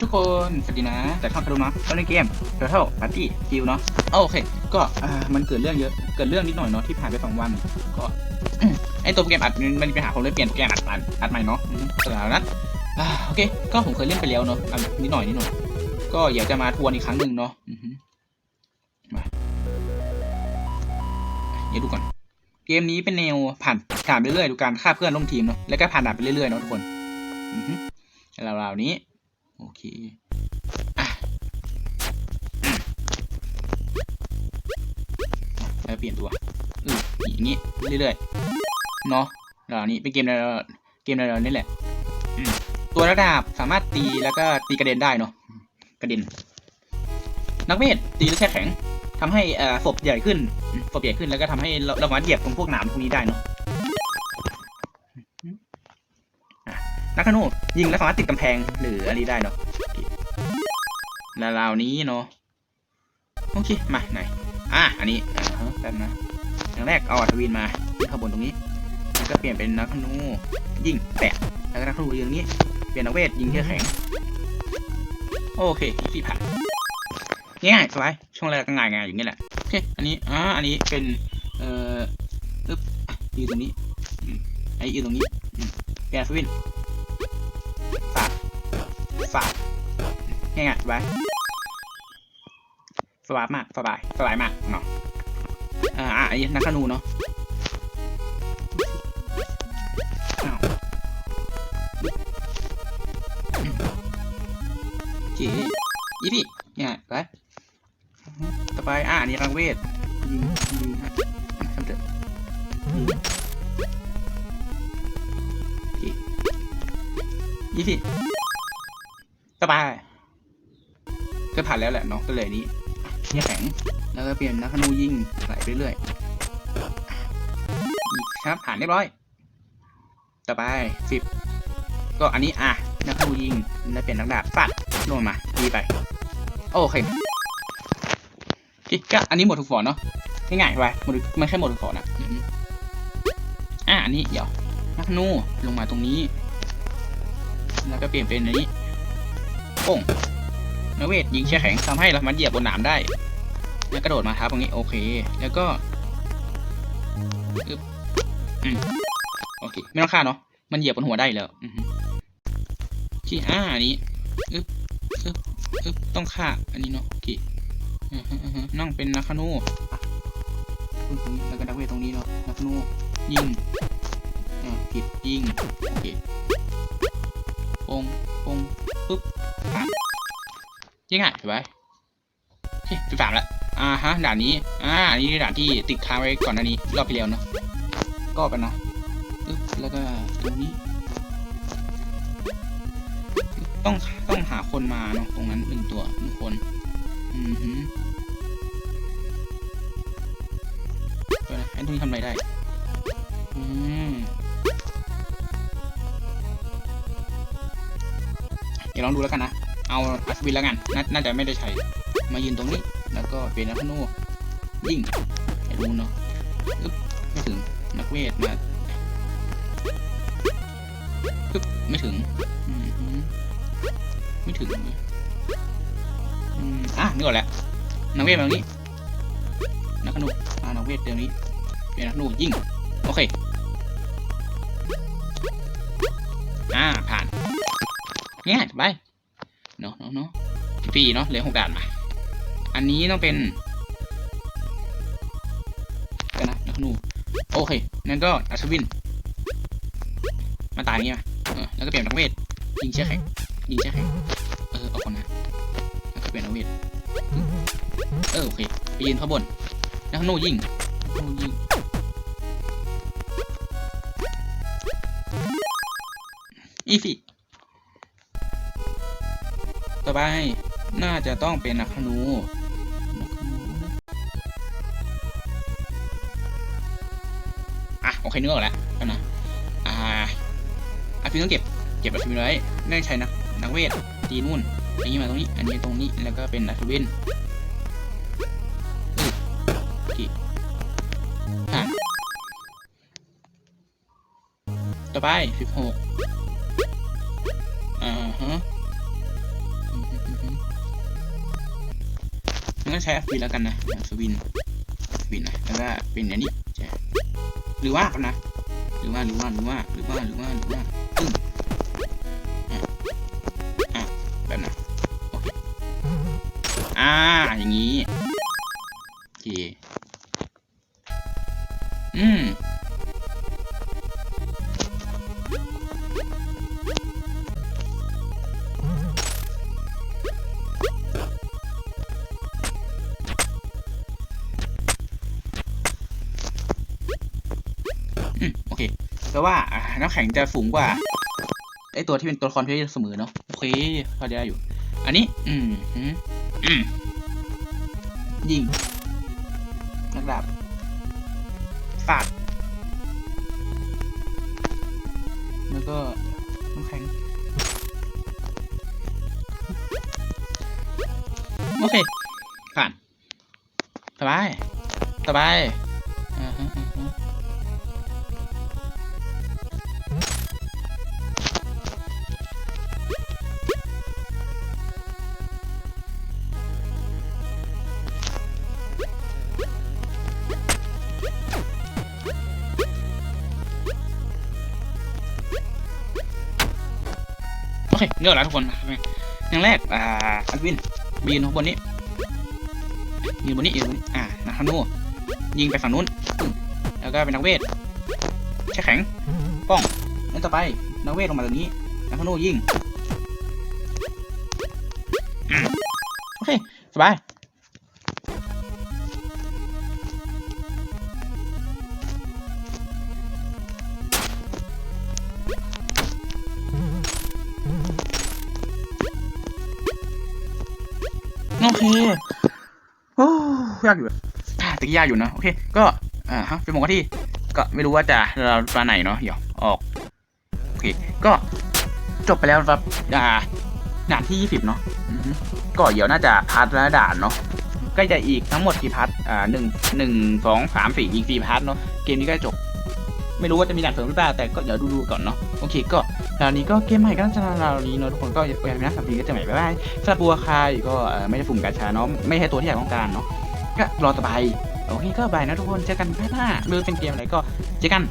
ทุกคนสวัสดีนะจากช่องคารุนะเราเล่นเกม Turtle Party คิวเนาะโอเค ก็มันเกิดเรื่องเยอะเกิดเรื่องนิดหน่อยเนาะที่ผ่านไปสองวันก็ไอตัวโปรแกมอัดมันมีปัญหาผมเลยเปลี่ยนโปรแกมอัดอัดอัดใหม่เนาะอืมสรับนั้นอ่าโอเค ก็ผมเคยเล่นไปแล้วเนาะอันนิดหน่อยนิดหน่อย ก็อยากจะมาทวนอีกครั้งหนึ่งเนาะมาเดี๋ยวดูก่อน เกมนี้เป็นแนวผ่านผ่านไปเรื่อยๆดูการฆ่าเพื่อนร่วมทีมเนาะแล้วก็ผ่านด่านไปเรื่อยๆเนาะทุกคนอือฮึราวๆนี้ โอเคแล้วเปลี่ยนตัวอืออย่างนี้เรื่อยๆ เนาะเหล่านี้เป็นเกมในเกมในเรานี่แหละ ตัวระดับสามารถตีแล้วก็ตีกระเด็นได้เนาะ กระเด็น นักเวทตีแล้วแช่แข็งทำให้อ่าศพใหญ่ขึ้น ศพใหญ่ขึ้นแล้วก็ทำให้เราเราสามารถเหยียบตรงพวกหนามพวกนี้ได้เนาะ นักขนูยิงแล้วสามารถติดกำแพงหรืออะไรได้เนาะแล้วราวนี้เนาะโอเค มาไหนอะอันนี้อ่าฮะแป๊บนะอย่างแรกเอาอัศวินมาขึ้นข้างบนตรงนี้แล้วก็เปลี่ยนเป็นนักธนูยิงแปะแล้วก็นักธนูยิงอย่างนี้ เปลี่ยนนักเวทยิงเชือแข็ง โอเคสี่ผ่านง่ายสบายช่วงแรกก็ง่ายๆอย่างนี้แหละโอเคอันนี้อ่าอันนี้เป็นเอ่ออึ๊บอยืนตรงนี้ไอืมอันนี้ยืนตรงนี้อืมเปลี่ยนอัศวิน สาดสาดง่ายๆสบายสบายมาก สบาย สบายมากเนาะ อ่าอะอันนี้นักธนูเนาะอ้าโอเคยี่พี่เนี่ยไปต่อไป อะอันนี้รังเวทยิงยิงฮะทำเถอะ ยี่พี่ต่อไปก็ผ่านแล้วแหละเนาะก็เลยนี้เนี่ยแข็ง แล้วก็เปลี่ยนนักนูยิงไหลไปเรื่อยครับผ่านเรียบร้อย ต่อไปสิบก็อันนี้อะนักนูยิงแล้วเปลี่ยนนักดาบปัดลงมาดีไป โอเคกิ๊กก็อันนี้หมดทุกฟอนเนาะง่ายๆไปหมดมันแค่หมดทุกฟอนนะอืมอะอันนี้เดี๋ยวนักนูลงมาตรงนี้ แล้วก็เปลี่ยนเป็นอันนี้ป้งนเวทยิงเชือกแข็งทำให้เรามันเหยียบบนหนามได้ แล้วกระโดดมาทับตรงนี้โอเค แล้วก็อึบอืมโอเค ไม่ต้องฆ่าเนาะ มันเหยียบบนหัวได้แล้วอือที่อ่าอันนี้อึ๊บอึ๊บอึ๊บต้องฆ่า อันนี้เนาะโอเคอือฮนั่งเป็นนักขนูแล้วก็นักเวทตรงนี้เนาะนักขนูยิงอ่าผิดยิงโอเค ปงปงปึ๊บผ่ายังไงเห็นไหมสิบสามล้วอ่าฮะด่านนี้ อ่าอันนี้ด่านที่ติดค้างไว้ก่อนอันนี้ รอบไปแล้วเนาะก็ไปนะปึ๊บแล้วก็ตรงนี้ ต้องต้องหาคนมาเนาะตรงนั้นหนึ่งตัวหนึ่งคน อือหือเดี๋ยวนะไอ้ตรงนี้ทำอะไรได้ อืม ดี๋ยวลองดูแล้วกันนะ เอาอัศวินแล้วกันนน่าจะไม่ได้ใช้ มายืนตรงนี้ แล้วก็เป็นนักธนูยิ่งไอ้รู้เนาะอึ๊บไม่ถึง นักเวทมาอึ๊บไม่ถึง ไม่ถึงอะนึกออกแล้ว นักเวทมาตรงนี้ นักธนูอ่านักเวทเดี๋ยวนี้ เป็นนักธนูยิงโอเค อ่า ผ่าน ง่ายไปเนาะเนาะเนาะฟรีเนาะเหลือหกด่านมาอันนี้ต้องเป็นกันนะนักนูโอเคงั้นก็อัศวิน มาตายอย่างงี้มาเออแล้วก็เปลี่ยนนักเวทยิงเชือกแข็งยิงเชือกแข็งเออเอาคนนะแล้วก็เปลี่ยนนักเวทเออโอเคไปยืนข้างบนนักนูยิงนักธนูยิงอีฟี่ ต่อไป น่าจะต้องเป็นนักธนูอะโอเคนึกออกแล้วนะอ่าอาฟินต้องเก็บ เก็บอัศวินไว้ไม่ใช้นักนักเวทตีนู่นอย่างนี้มาตรงนี้ อันนี้ตรงนี้แล้วก็เป็นอัศวินอือโอเคผ่านต่อไปสิบหกอ่าฮะ ใช้อัฟวินแล้วกันนะอัฟวินอัฟวินนะแล้วก็เป็นอันนี้ใช่หรือว่ากันนะหรือว่าหรือว่าหรือว่าหรือว่าหรือว่าหรือว่าตึ้งอะแบบนั้นโอเคอ่าอย่างนี้โอเคอืม เคแปลว่าน้ำแข็งจะสูงกว่าไอตัวที่เป็นตัวละครเพชรเสมอเนาะโอเคพอได้อยู่ อันนี้อืมอืมอืมยิงนักดาบฟาดแล้วก็น้ำแข็งโอเคผ่านสบายสบายอ่าฮะ เคเรียบร้อยแล้วทุกคนอย่างแรกอ่าอัลวินบินข้างบนนี้ยืนบนนี้ยืนบนนี้อ่านักธนูยิงไปฝั่งนู้น แล้วก็เป็นนักเวทใช้แข็งป้องแล้วต่อไปนักเวทลงมาตรงนี้นักธนูยิงโอเคสบาย เคโอ้ยากอยู่อะตะกี้ยากอยู่นะโอเค ก็อ่าฮะเป็นหมกที่ก็ไม่รู้ว่าจะเราปลาไหนเนาะเดี๋ยวออกโอเคก็จบไปแล้วครับอ่าด่านที่ยี่สิบเนาะก็เดี๋ยวน่าจะพาร์ทละด่านเนาะก็จะอีกทั้งหมดกี่พาร์ทอ่าหนึ่งหนึ่งสองสามสี่อีกสี่พาร์ทเนาะเกมนี้ก็จะจบไม่รู้ว่าจะมีด่านเสริมหรือเปล่าแต่ก็เดี๋ยวดูๆก่อนเนาะโอเคก็ คราวนี้ก็เกมใหม่ก็น่าจะราวนี้เนาะทุกคนก็อยาลืมนะสัมพีก็จะใหม่บ๊ายบายสำหรับบัวคายก็ไม่ได้ฝุ่มกาชาเนาะไม่ใช่ตัวที่อยากต้องการเนาะก็รอสบายโอเคก็บายนะทุกคนเจอกันพาร์ทหน้าไม่รู้เป็นเกมอะไรก็เจอกัน